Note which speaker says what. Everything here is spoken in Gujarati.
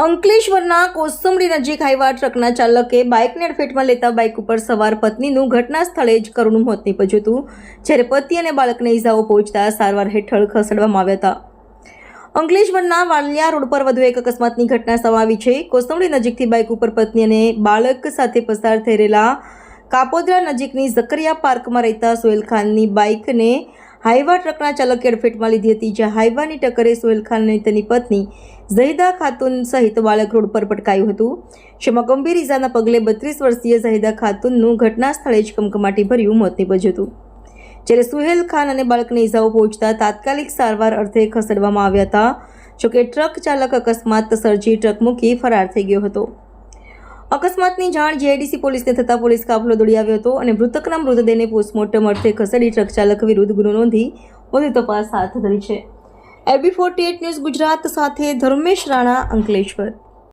Speaker 1: અંકલેશ્વરના કોસંબડી નજીક હાઈવા ટ્રકના ચાલકે બાઇકને અડફેટમાં લેતા બાઇક ઉપર સવાર પત્નીનું ઘટના સ્થળે જ કરુણ મોત નીપજ્યું હતું, જ્યારે પતિ અને બાળકને ઇજાઓ પહોંચતા સારવાર હેઠળ ખસેડવામાં આવ્યા હતા. અંકલેશ્વરના વાલિયા રોડ પર વધુ એક અકસ્માતની ઘટના સમાવી છે. કોસંબડી નજીકથી બાઇક ઉપર પત્ની અને બાળક સાથે પસાર થઈ રહેલા કાપોદ્રા નજીકની ઝકરિયા પાર્કમાં રહેતા સોહેલ ખાનની બાઇકને હાઈવા ટ્રકના ચાલકે અડફેટમાં લીધી હતી, જ્યાં હાઈવાની ટક્કરે સોહેલ ખાન અને તેની પત્ની ઝહીદા ખાતુન સહિત બાળક રોડ પર પટકાયું હતું. જેમાં ગંભીર ઇજાના પગલે બત્રીસ વર્ષીય ઝહીદા ખાતુનનું ઘટના સ્થળે જ કમકમાટી ભર્યું મોત નીપજ્યું હતું. જ્યારે સુહેલ ખાન અને બાળકને ઇજાઓ પહોંચતા તાત્કાલિક સારવાર અર્થે ખસેડવામાં આવ્યા હતા, જોકે ટ્રક ચાલક અકસ્માત સર્જી ટ્રક મૂકી ફરાર થઈ ગયો હતો. અકસ્માતની જાણ જીઆઈડીસી પોલીસને થતાં પોલીસ કાફલો દોડી આવ્યો હતો અને મૃતકના મૃતદેહને પોસ્ટમોર્ટમ અર્થે ખસેડી ટ્રક ચાલક વિરુદ્ધ ગુનો નોંધી વધુ તપાસ હાથ ધરી છે. એબી ફોર્ટી ન્યૂઝ ગુજરાત સાથે ધર્મેશ રાણા અંકલેશ્વર.